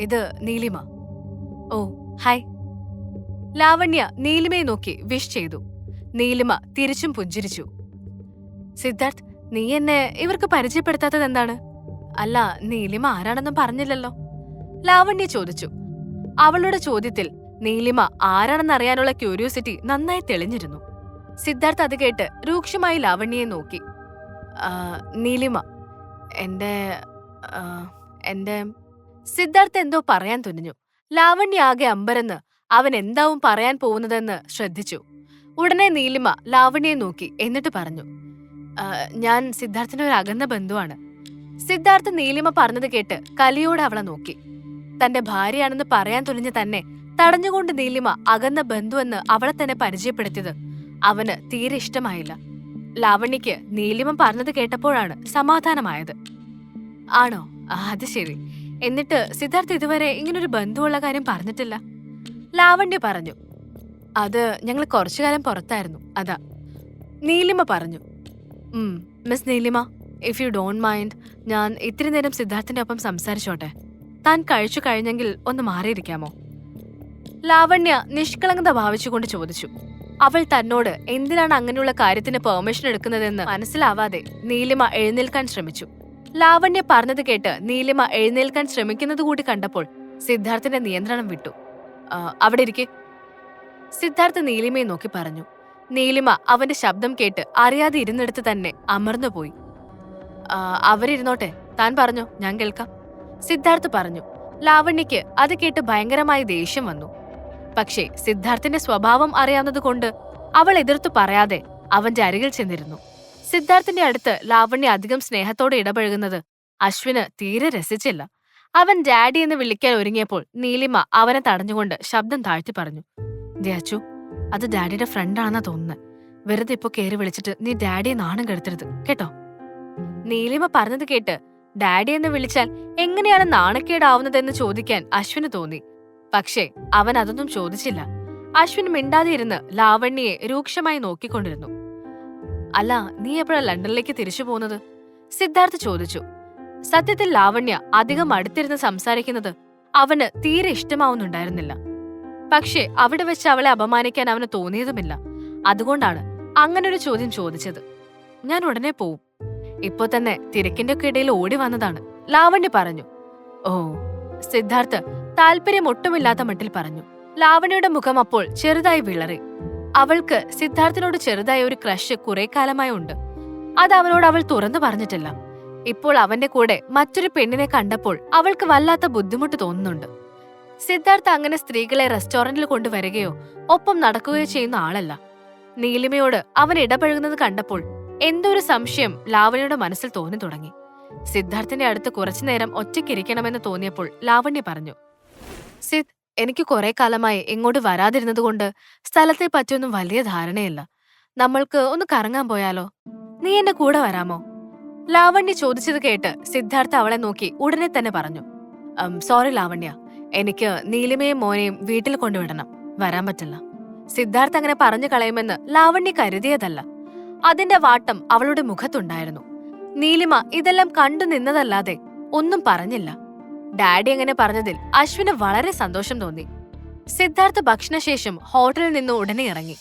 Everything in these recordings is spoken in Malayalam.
ഇത് നീലിമ. ഓ ഹായ്. ലാവണ്യ നീലിമയെ നോക്കി വിഷ് ചെയ്തു. നീലിമ തിരിച്ചും പുഞ്ചിരിച്ചു. സിദ്ധാർത്ഥ് നീ എന്നെ ഇവർക്ക് പരിചയപ്പെടുത്താത്തത് എന്താണ്? അല്ല നീലിമ ആരാണെന്നും പറഞ്ഞില്ലല്ലോ. ലാവണ്യ ചോദിച്ചു. അവളുടെ ചോദ്യത്തിൽ നീലിമ ആരാണെന്നറിയാനുള്ള ക്യൂരിയോസിറ്റി നന്നായി തെളിഞ്ഞിരുന്നു. സിദ്ധാർത്ഥ് അത് കേട്ട് രൂക്ഷമായി ലാവണ്യയെ നോക്കി. നീലിമ എന്റെ എന്റെ സിദ്ധാർത്ഥ് എന്തോ പറയാൻ തുനിഞ്ഞു. ലാവണ്യ ആകെ അമ്പരന്ന് അവൻ എന്താവും പറയാൻ പോകുന്നതെന്ന് ശ്രദ്ധിച്ചു. ഉടനെ നീലിമ ലാവണ്യെ നോക്കി എന്നിട്ട് പറഞ്ഞു ഞാൻ സിദ്ധാർത്ഥിന്റെ ഒരു അകന്ന ബന്ധുവാണ്. സിദ്ധാർത്ഥ് നീലിമ പറഞ്ഞത് കേട്ട് കലിയോട് അവളെ നോക്കി. തന്റെ ഭാര്യയാണെന്ന് പറയാൻ തുനിഞ്ഞ തന്നെ തടഞ്ഞുകൊണ്ട് നീലിമ അകന്ന ബന്ധുവെന്ന് അവളെ തന്നെ പരിചയപ്പെടുത്തിയത് അവന് തീരെ ഇഷ്ടമായില്ല. ലാവണ്യക്ക് നീലിമ പറഞ്ഞത് കേട്ടപ്പോഴാണ് സമാധാനമായത്. ആണോ? അത് ശരി. എന്നിട്ട് സിദ്ധാർത്ഥ് ഇതുവരെ ഇങ്ങനൊരു ബന്ധുവുള്ള കാര്യം പറഞ്ഞിട്ടില്ല. ലാവണ്യ പറഞ്ഞു അത് ഞങ്ങൾ കുറച്ചു കാലം പുറത്തായിരുന്നു അതാ. നീലിമ പറഞ്ഞു miss Neelima if you don't mind ഞാൻ ഇത്തിരി നേരം സിദ്ധാർത്ഥിന്റെ ഒപ്പം സംസാരിച്ചോട്ടെ. താൻ കഴിച്ചു കഴിഞ്ഞെങ്കിൽ ഒന്ന് മാറിയിരിക്കാമോ? ലാവണ്യ നിഷ്കളങ്കത ഭാവിച്ചുകൊണ്ട് ചോദിച്ചു അവൾ തന്നോട് എന്തിനാണ് അങ്ങനെയുള്ള കാര്യത്തിന് പെർമിഷൻ എടുക്കുന്നതെന്ന് മനസ്സിലാവാതെ നീലിമ എഴുന്നേൽക്കാൻ ശ്രമിച്ചു. ലാവണ്യ പറഞ്ഞത് കേട്ട് നീലിമ എഴുന്നേൽക്കാൻ ശ്രമിക്കുന്നത് കൂടി കണ്ടപ്പോൾ സിദ്ധാർത്ഥിന്റെ നിയന്ത്രണം വിട്ടു. അവിടെ ഇരിക്കെ. സിദ്ധാർത്ഥ് നീലിമയെ നോക്കി പറഞ്ഞു. നീലിമ അവന്റെ ശബ്ദം കേട്ട് അറിയാതെ ഇരുന്നിടത്ത് തന്നെ അമർന്നുപോയി പോയി. അവരിരുന്നോട്ടെ. താൻ പറഞ്ഞു ഞാൻ കേൾക്കാം. സിദ്ധാർത്ഥ് പറഞ്ഞു. ലാവണ്യക്ക് അത് കേട്ട് ഭയങ്കരമായ ദേഷ്യം വന്നു. പക്ഷേ സിദ്ധാർത്ഥിന്റെ സ്വഭാവം അറിയാവുന്നതുകൊണ്ട് അവൾ എതിർത്തു പറയാതെ അവന്റെ അരികിൽ ചെന്നിരുന്നു. സിദ്ധാർത്ഥിന്റെ അടുത്ത് ലാവണ്യ അധികം സ്നേഹത്തോടെ ഇടപഴകുന്നത്. അശ്വിന് തീരെ രസിച്ചില്ല. അവൻ ഡാഡി എന്ന് വിളിക്കാൻ ഒരുങ്ങിയപ്പോൾ നീലിമ അവനെ തടഞ്ഞുകൊണ്ട് ശബ്ദം താഴ്ത്തി പറഞ്ഞു ദേ അച്ചു അത് ഡാഡിയുടെ ഫ്രണ്ടാണെന്നാ തോന്നുന്നത് വെറുതെ ഇപ്പൊ കയറി വിളിച്ചിട്ട് നീ ഡാഡിയെ നാണം കെടുത്തരുത് കേട്ടോ? നീലിമ പറഞ്ഞത് കേട്ട് ഡാഡി എന്ന് വിളിച്ചാൽ എങ്ങനെയാണ് നാണക്കേടാവുന്നതെന്ന് ചോദിക്കാൻ അശ്വിന് തോന്നി. പക്ഷേ അവൻ അതൊന്നും ചോദിച്ചില്ല. അശ്വിൻ മിണ്ടാതെ ഇരുന്ന് ലാവണ്യെ രൂക്ഷമായി നോക്കിക്കൊണ്ടിരുന്നു. അല്ല നീ എപ്പോഴാ ലണ്ടനിലേക്ക് തിരിച്ചു പോകുന്നത്? സിദ്ധാർത്ഥ് ചോദിച്ചു. സത്യത്തിൽ ലാവണ്യ അധികം അടുത്തിരുന്ന് സംസാരിക്കുന്നത് അവന് തീരെ ഇഷ്ടമാവുന്നുണ്ടായിരുന്നില്ല. പക്ഷേ അവിടെ വെച്ച് അവളെ അപമാനിക്കാൻ അവന് തോന്നിയതുമില്ല. അതുകൊണ്ടാണ് അങ്ങനൊരു ചോദ്യം ചോദിച്ചത്. ഞാൻ ഉടനെ പോവും. ഇപ്പൊ തന്നെ തിരക്കിന്റെ ഒക്കെ ഇടയിൽ ഓടി വന്നതാണ്. ലാവണ്യ പറഞ്ഞു. ഓ സിദ്ധാർത്ഥ് താല്പര്യം ഒട്ടുമില്ലാത്ത മട്ടിൽ പറഞ്ഞു. ലാവണ്യയുടെ മുഖം അപ്പോൾ ചെറുതായി വിളറി. അവൾക്ക് സിദ്ധാർത്ഥിനോട് ചെറുതായ ഒരു ക്രഷ് കുറെ കാലമായി ഉണ്ട്. അത് അവനോട് അവൾ തുറന്നു പറഞ്ഞിട്ടില്ല. ഇപ്പോൾ അവന്റെ കൂടെ മറ്റൊരു പെണ്ണിനെ കണ്ടപ്പോൾ അവൾക്ക് വല്ലാത്ത ബുദ്ധിമുട്ട് തോന്നുന്നുണ്ട്. സിദ്ധാർത്ഥ അങ്ങനെ സ്ത്രീകളെ റെസ്റ്റോറന്റിൽ കൊണ്ടുവരികയോ ഒപ്പം നടക്കുകയോ ചെയ്യുന്ന ആളല്ല. നീലിമയോട് അവൻ ഇടപഴകുന്നത് കണ്ടപ്പോൾ എന്തോ ഒരു സംശയം ലാവണ്യയുടെ മനസ്സിൽ തോന്നി തുടങ്ങി. സിദ്ധാർത്ഥിന്റെ അടുത്ത് കുറച്ചുനേരം ഒറ്റയ്ക്കിരിക്കണമെന്ന് തോന്നിയപ്പോൾ ലാവണ്യ പറഞ്ഞു സിദ് എനിക്ക് കുറെ കാലമായി ഇങ്ങോട്ട് വരാതിരുന്നതുകൊണ്ട് സ്ഥലത്തെ പറ്റിയൊന്നും വലിയ ധാരണയില്ല. നമ്മൾക്ക് ഒന്ന് കറങ്ങാൻ പോയാലോ? നീ എന്റെ കൂടെ വരാമോ? ലാവണ്യ ചോദിച്ചത് കേട്ട് സിദ്ധാർത്ഥ അവളെ നോക്കി ഉടനെ തന്നെ പറഞ്ഞു. "ഉം, സോറി ലാവണ്യ. എനിക്ക് നീലിമയും മോനെയും വീട്ടിൽ കൊണ്ടുവിടണം. വരാൻ പറ്റില്ല. സിദ്ധാർത്ഥ അങ്ങനെ പറഞ്ഞു കളയുമെന്ന് ലാവണ്യ കരുതിയതല്ല. അതിന്റെ വാട്ടം അവളുടെ മുഖത്തുണ്ടായിരുന്നു. നീലിമ ഇതെല്ലാം കണ്ടു നിന്നതല്ലാതെ ഒന്നും പറഞ്ഞില്ല. ഡാഡി അങ്ങനെ പറഞ്ഞതിൽ അശ്വിന് വളരെ സന്തോഷം തോന്നി. സിദ്ധാർത്ഥ് ഭക്ഷണശേഷം ഹോട്ടലിൽ നിന്ന് ഉടനെ ഇറങ്ങി.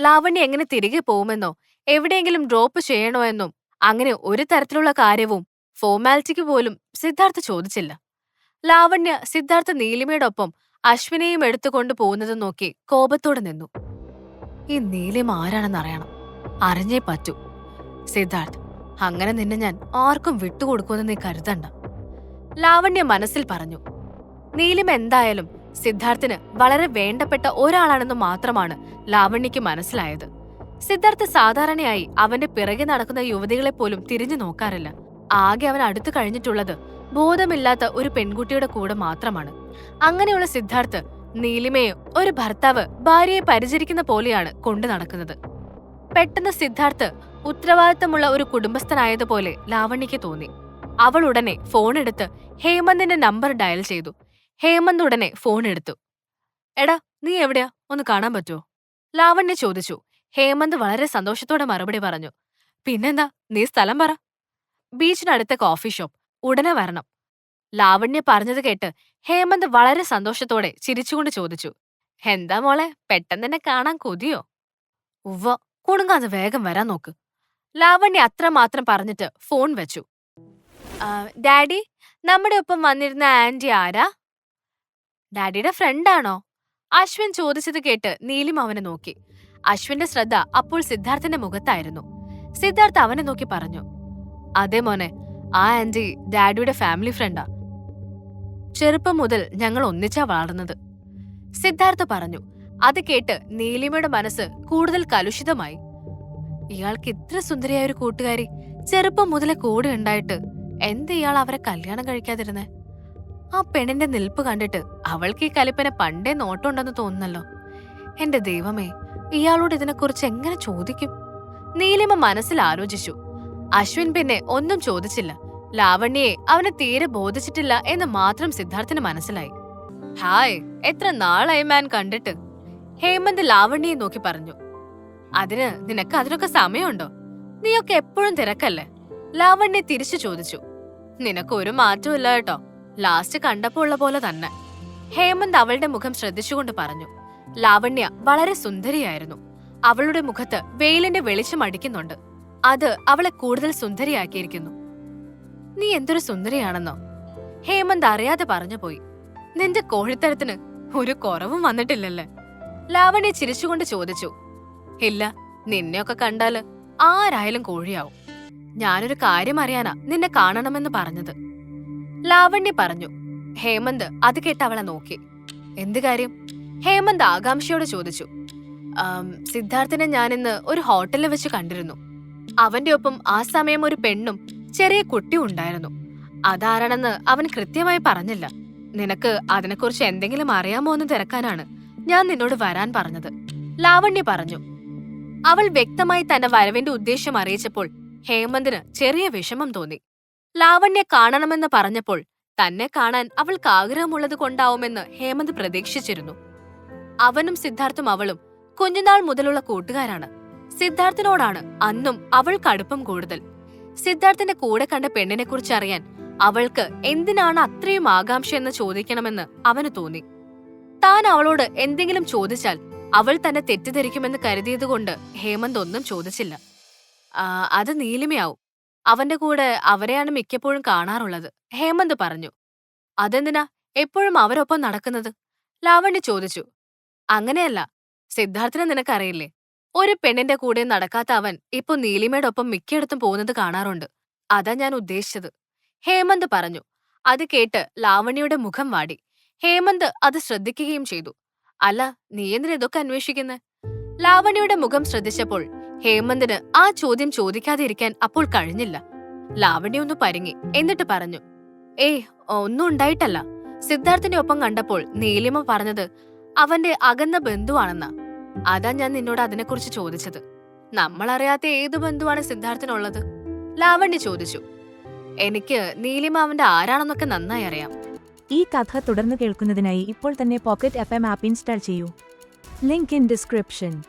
ലാവണ്യ എങ്ങനെ തിരികെ പോകുമെന്നോ എവിടെയെങ്കിലും ഡ്രോപ്പ് ചെയ്യണോ എന്നും അങ്ങനെ ഒരു തരത്തിലുള്ള കാര്യവും ഫോർമാലിറ്റിക്ക് പോലും സിദ്ധാർത്ഥ് ചോദിച്ചില്ല. ലാവണ്യ സിദ്ധാർത്ഥ നീലിമയോടൊപ്പം അശ്വിനെയും എടുത്തുകൊണ്ട് പോകുന്നത് നോക്കി കോപത്തോടെ നിന്നു. ഈ നീലിമ ആരാണെന്ന് അറിയണം. അറിഞ്ഞേ പറ്റൂ. സിദ്ധാർത്ഥ് അങ്ങനെ നിന്നെ ഞാൻ ആർക്കും വിട്ടുകൊടുക്കുമെന്ന് നീ കരുതണ്ട. ലാവണ്യ മനസ്സിൽ പറഞ്ഞു നീലിമ എന്തായാലും സിദ്ധാർത്ഥിന് വളരെ വേണ്ടപ്പെട്ട ഒരാളാണെന്ന് മാത്രമാണ് ലാവണ്യക്ക് മനസ്സിലായത്. സിദ്ധാർത്ഥ് സാധാരണയായി അവന്റെ പിറകെ നടക്കുന്ന യുവതികളെ പോലും തിരിഞ്ഞു നോക്കാറില്ല. ആകെ അവൻ അടുത്തു കഴിഞ്ഞിട്ടുള്ളത് ബോധമില്ലാത്ത ഒരു പെൺകുട്ടിയുടെ കൂടെ മാത്രമാണ്. അങ്ങനെയുള്ള സിദ്ധാർത്ഥ് നീലിമയെ ഒരു ഭർത്താവ് ഭാര്യയെ പരിചരിക്കുന്ന പോലെയാണ് കൊണ്ടു നടക്കുന്നത്. പെട്ടെന്ന് സിദ്ധാർത്ഥ് ഉത്തരവാദിത്തമുള്ള ഒരു കുടുംബസ്ഥനായതുപോലെ ലാവണ്യയ്ക്ക് തോന്നി. അവൾ ഉടനെ ഫോൺ എടുത്ത് ഹേമന്തിന്റെ നമ്പർ ഡയൽ ചെയ്തു. ഹേമന്ത് ഉടനെ ഫോൺ എടുത്തു. എടാ നീ എവിടെയാ? ഒന്ന് കാണാൻ പറ്റുമോ ലാവണ്യ ചോദിച്ചു. ഹേമന്ത് വളരെ സന്തോഷത്തോടെ മറുപടി പറഞ്ഞു. പിന്നെന്താ? നീ സ്ഥലം പറ. ബീച്ചിനടുത്ത കോഫി ഷോപ്പ് ഉടനെ വരണം. ലാവണ്യ പറഞ്ഞത് കേട്ട് ഹേമന്ത് വളരെ സന്തോഷത്തോടെ ചിരിച്ചുകൊണ്ട് ചോദിച്ചു. എന്താ മോളെ? പെട്ടെന്ന് തന്നെ കാണാൻ കൊതിയോ? ഉവ്വ കുടുങ്ങാതെ വേഗം വരാൻ നോക്ക്. ലാവണ്യ അത്രമാത്രം പറഞ്ഞിട്ട് ഫോൺ വെച്ചു. "ആ, ഡാഡി നമ്മുടെ ഒപ്പം വന്നിരുന്ന ആന്റി ആരാ? ഡാഡിയുടെ ഫ്രണ്ടാണോ അശ്വിൻ ചോദിച്ചത് കേട്ട് നീലിം അവനെ നോക്കി. അശ്വിന്റെ ശ്രദ്ധ അപ്പോൾ സിദ്ധാർത്ഥന്റെ മുഖത്തായിരുന്നു. സിദ്ധാർത്ഥ് അവനെ നോക്കി പറഞ്ഞു. അതെ മോനെ ആ ആന്റി ഡാഡിയുടെ ഫാമിലി ഫ്രണ്ടാ ചെറുപ്പം മുതൽ ഞങ്ങൾ ഒന്നിച്ചാ വളർന്നത്. സിദ്ധാർത്ഥ് പറഞ്ഞു. അത് കേട്ട് നീലിമയുടെ മനസ്സ് കൂടുതൽ കലുഷിതമായി. ഇയാൾക്ക് ഇത്ര സുന്ദരിയായ ഒരു കൂട്ടുകാരി ചെറുപ്പം മുതലേ കൂടെ ഉണ്ടായിട്ട് എന്ത് ഇയാൾ അവരെ കല്യാണം കഴിക്കാതിരുന്നേ? ആ പെണ്ണിന്റെ നിൽപ്പ് കണ്ടിട്ട് അവൾക്ക് ഈ കലിപ്പന പണ്ടേ നോട്ടമുണ്ടെന്ന് തോന്നുന്നല്ലോ. എന്റെ ദൈവമേ ഇയാളോട് ഇതിനെക്കുറിച്ച് എങ്ങനെ ചോദിക്കും? നീലിമ മനസ്സിൽ ആലോചിച്ചു. അശ്വിൻ പിന്നെ ഒന്നും ചോദിച്ചില്ല. ലാവണ്യയെ അവനെ തീരെ ബോധിച്ചിട്ടില്ല എന്ന് മാത്രം സിദ്ധാർത്ഥിന് മനസ്സിലായി. ഹായ് എത്ര നാളായി മാൻ കണ്ടിട്ട്? ഹേമന്ത് ലാവണ്യയെ നോക്കി പറഞ്ഞു. അതിന് നിനക്ക് അതിനൊക്കെ സമയമുണ്ടോ? നീയൊക്കെ എപ്പോഴും തിരക്കല്ലേ? ലാവണ്യ തിരിച്ചു ചോദിച്ചു. നിനക്ക് ഒരു മാറ്റമില്ല കേട്ടോ. ലാസ്റ്റ് കണ്ടപ്പോ ഉള്ള പോലെ തന്നെ. ഹേമന്ത് അവളുടെ മുഖം ശ്രദ്ധിച്ചുകൊണ്ട് പറഞ്ഞു. ലാവണ്യ വളരെ സുന്ദരിയായിരുന്നു. അവളുടെ മുഖത്ത് വെയിലിന്റെ വെളിച്ചം അടിക്കുന്നുണ്ട്. അത് അവളെ കൂടുതൽ സുന്ദരിയാക്കിയിരിക്കുന്നു. നീ എന്തൊരു സുന്ദരിയാണെന്നോ? ഹേമന്ത് അറിയാതെ പറഞ്ഞു പോയി. നിന്റെ കോഴിത്തരത്തിന് ഒരു കുറവും വന്നിട്ടില്ലല്ലേ? ലാവണ്യ ചിരിച്ചുകൊണ്ട് ചോദിച്ചു. ഇല്ല നിന്നെയൊക്കെ കണ്ടാൽ ആരായാലും കോഴിയാവും. ഞാനൊരു കാര്യം അറിയാനാ നിന്നെ കാണണമെന്ന് പറഞ്ഞത്. ലാവണ്യ പറഞ്ഞു ഹേമന്ത് അത് കേട്ട് അവളെ നോക്കി. എന്ത് കാര്യം? ഹേമന്ത് ആകാംക്ഷയോട് ചോദിച്ചു സിദ്ധാർത്ഥനെ ഞാനിന്ന് ഒരു ഹോട്ടലിൽ വെച്ച് കണ്ടിരുന്നു. അവന്റെ ഒപ്പം ആ സമയം ഒരു പെണ്ണും ചെറിയ കുട്ടിയും ഉണ്ടായിരുന്നു. അതാരാണെന്ന് അവൻ കൃത്യമായി പറഞ്ഞില്ല. നിനക്ക് അതിനെക്കുറിച്ച് എന്തെങ്കിലും അറിയാമോ എന്ന് തിരക്കാനാണ് ഞാൻ നിന്നോട് വരാൻ പറഞ്ഞത്. ലാവണ്യ പറഞ്ഞു അവൾ വ്യക്തമായി തന്റെ വരവിന്റെ ഉദ്ദേശം അറിയിച്ചപ്പോൾ ഹേമന്തിന് ചെറിയ വിഷമം തോന്നി. ലാവണ്യ കാണണമെന്ന് പറഞ്ഞപ്പോൾ തന്നെ കാണാൻ അവൾക്ക് ആഗ്രഹമുള്ളത് കൊണ്ടാവുമെന്ന് ഹേമന്ത് പ്രതീക്ഷിച്ചിരുന്നു. അവനും സിദ്ധാർത്ഥും അവളും കുഞ്ഞുനാൾ മുതലുള്ള കൂട്ടുകാരാണ്. സിദ്ധാർത്ഥിനോടാണ് അന്നും അവൾക്ക് അടുപ്പം കൂടുതൽ. സിദ്ധാർത്ഥിന്റെ കൂടെ കണ്ട പെണ്ണിനെ കുറിച്ച് അറിയാൻ അവൾക്ക് എന്തിനാണ് അത്രയും ആകാംക്ഷയെന്ന് ചോദിക്കണമെന്ന് അവന് തോന്നി. താൻ അവളോട് എന്തെങ്കിലും ചോദിച്ചാൽ അവൾ തന്നെ തെറ്റിദ്ധരിക്കുമെന്ന് കരുതിയതുകൊണ്ട് ഹേമന്ത് ഒന്നും ചോദിച്ചില്ല. "ആ, അത് നീലിമയാവും. അവന്റെ കൂടെ അവരെയാണ് മിക്കപ്പോഴും കാണാറുള്ളത്. ഹേമന്ത് പറഞ്ഞു അതെന്തിനാ? എപ്പോഴും അവരൊപ്പം നടക്കുന്നത്? ലാവണ്യ ചോദിച്ചു അങ്ങനെയല്ല സിദ്ധാർത്ഥിനെ നിനക്കറിയില്ലേ? ഒരു പെണ്ണിന്റെ കൂടെ നടക്കാത്ത അവൻ ഇപ്പൊ നീലിമയുടെ ഒപ്പം മിക്കയിടത്തും പോകുന്നത് കാണാറുണ്ട്. അതാ ഞാൻ ഉദ്ദേശിച്ചത്. ഹേമന്ത് പറഞ്ഞു അത് കേട്ട് ലാവണ്യയുടെ മുഖം വാടി. ഹേമന്ത് അത് ശ്രദ്ധിക്കുകയും ചെയ്തു അല്ല നീ എന്തിനാ ഇതൊക്കെ അന്വേഷിക്കുന്നെ? ലാവണ്യയുടെ മുഖം ശ്രദ്ധിച്ചപ്പോൾ ഹേമന്തിന് ആ ചോദ്യം ചോദിക്കാതെ ഇരിക്കാൻ അപ്പോൾ കഴിഞ്ഞില്ല. ലാവണ്യ ഒന്ന് പരിങ്ങി. എന്നിട്ട് പറഞ്ഞു ഏയ് ഒന്നും ഉണ്ടായിട്ടല്ല. സിദ്ധാർത്ഥിന്റെ ഒപ്പം കണ്ടപ്പോൾ നീലിമ പറഞ്ഞത് അവന്റെ അകന്ന ബന്ധുവാണെന്നാ. അതാ ഞാൻ നിന്നോട് അതിനെക്കുറിച്ച് ചോദിച്ചത്. നമ്മളറിയാത്ത ഏത് ബന്ധുവാണ് സിദ്ധാർത്ഥിനുള്ളത്? ലാവണ്യ ചോദിച്ചു എനിക്ക് നീലിമ അവന്റെ ആരാണെന്നൊക്കെ നന്നായി അറിയാം. ഈ കഥ തുടർന്ന് കേൾക്കുന്നതിനായി ഇപ്പോൾ തന്നെ പോക്കറ്റ് എഫ് എം ആപ്പ് ഇൻസ്റ്റാൾ ചെയ്യൂ. Link in description.